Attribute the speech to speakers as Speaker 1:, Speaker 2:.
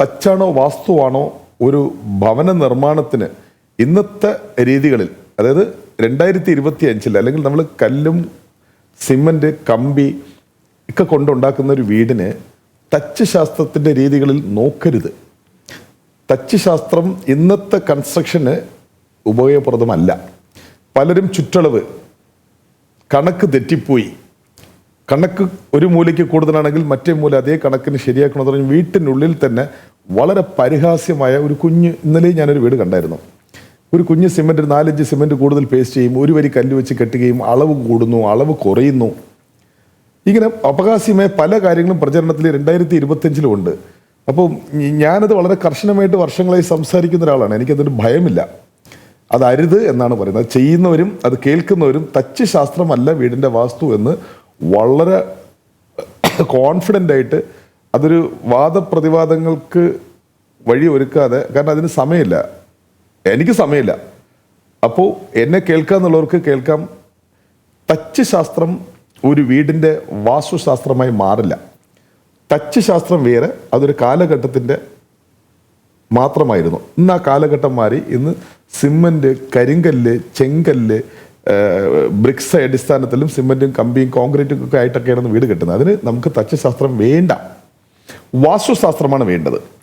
Speaker 1: ടച്ചാണോ വാസ്തുവാണോ ഒരു ഭവന നിർമ്മാണത്തിന് ഇന്നത്തെ രീതികളിൽ അതായത് രണ്ടായിരത്തി ഇരുപത്തി അഞ്ചിൽ അല്ലെങ്കിൽ നമ്മൾ കല്ലും സിമന്റ് കമ്പി ഒക്കെ കൊണ്ടുണ്ടാക്കുന്ന ഒരു വീടിന് തച്ച് ശാസ്ത്രത്തിന്റെ രീതികളിൽ നോക്കരുത്. തച്ച് ശാസ്ത്രം ഇന്നത്തെ കൺസ്ട്രക്ഷന് ഉപയോഗപ്രദമല്ല. പലരും ചുറ്റളവ് കണക്ക് തെറ്റിപ്പോയി. കണക്ക് ഒരു മൂലയ്ക്ക് കൂടുതലാണെങ്കിൽ മറ്റേ മൂല അതേ കണക്കിന് ശരിയാക്കണമെന്ന് പറഞ്ഞ് വീട്ടിനുള്ളിൽ തന്നെ വളരെ പരിഹാസ്യമായ ഒരു കുഞ്ഞ് ഇന്നലെ ഞാനൊരു വീട് കണ്ടായിരുന്നു. ഒരു കുഞ്ഞ് സിമെന്റ് നാലഞ്ച് സിമെന്റ് കൂടുതൽ പേസ്റ്റ് ചെയ്യും ഒരു വരി കല്ല് വെച്ച് കെട്ടുകയും അളവ് കൂടുന്നു അളവ് കുറയുന്നു. ഇങ്ങനെ അപകാസ്യമായ പല കാര്യങ്ങളും പ്രചരണത്തിൽ രണ്ടായിരത്തി ഇരുപത്തഞ്ചിലും ഉണ്ട്. അപ്പോൾ ഞാനത് വളരെ കർശനമായിട്ട് വർഷങ്ങളായി സംസാരിക്കുന്ന ഒരാളാണ്. എനിക്കതൊരു ഭയമില്ല. അത് അരുത് എന്നാണ് പറയുന്നത്. ചെയ്യുന്നവരും അത് കേൾക്കുന്നവരും തച്ച് ശാസ്ത്രമല്ല വീടിന്റെ വാസ്തു എന്ന് വളരെ കോൺഫിഡന്റ് ആയിട്ട് അതൊരു വാദപ്രതിവാദങ്ങൾക്ക് വഴി ഒരുക്കാതെ കാരണം അതിന് സമയമില്ല. എനിക്ക് സമയമില്ല. അപ്പോൾ എന്നെ കേൾക്കുക എന്നുള്ളവർക്ക് കേൾക്കാം. ടച്ച് ശാസ്ത്രം ഒരു വീടിന്റെ വാസ്തുശാസ്ത്രമായി മാറില്ല. ടച്ച് ശാസ്ത്രം വേറെ അതൊരു കാലഘട്ടത്തിന്റെ മാത്രമായിരുന്നു. ഇന്ന് ആ കാലഘട്ടം മാറി ഇന്ന് സിമന്റ് കരിങ്കല്ല് ചെങ്കല്ല് ബ്രിക്സ് അടിസ്ഥാനത്തിലും സിമെന്റും കമ്പിയും കോൺക്രീറ്റും ഒക്കെ ആയിട്ടൊക്കെയാണ് വീട് കെട്ടുന്നത്. അതിന് നമുക്ക് തച്ചശാസ്ത്രം വേണ്ട. വാസ്തുശാസ്ത്രമാണ് വേണ്ടത്.